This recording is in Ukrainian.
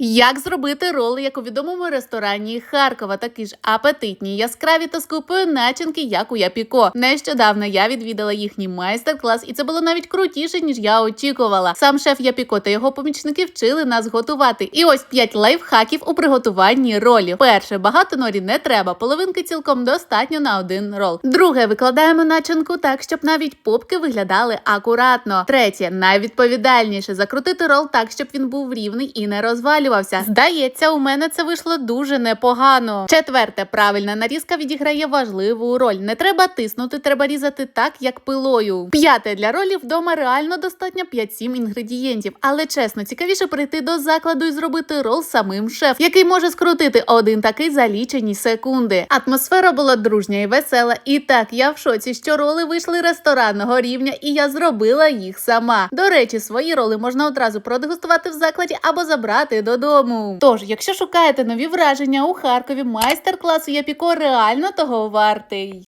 Як зробити роли, як у відомому ресторані Харкова, такі ж апетитні, яскраві та з начинки, як у Япіко. Нещодавно я відвідала їхній майстер-клас, і це було навіть крутіше, ніж я очікувала. Сам шеф Япіко та його помічники вчили нас готувати. І ось п'ять лайфхаків у приготуванні ролів. Перше, багато норі не треба, половинки цілком достатньо на один рол. Друге, викладаємо начинку так, щоб навіть попки виглядали акуратно. Третє, найвідповідальніше закрутити рол так, щоб він був рівний і не розвалювався. Здається, у мене це вийшло дуже непогано. Четверте, правильна нарізка відіграє важливу роль. Не треба тиснути, треба різати так, як пилою. П'яте для ролів вдома реально достатньо 5-7 інгредієнтів. Але чесно, цікавіше прийти до закладу і зробити рол самим шеф, який може скрутити один такий за лічені секунди. Атмосфера була дружня і весела. І так я в шоці, що роли вийшли ресторанного рівня, і я зробила їх сама. До речі, свої роли можна одразу продегустувати в закладі або забрати додому. Тож, якщо шукаєте нові враження у Харкові, майстер-клас у Япіко реально того вартий.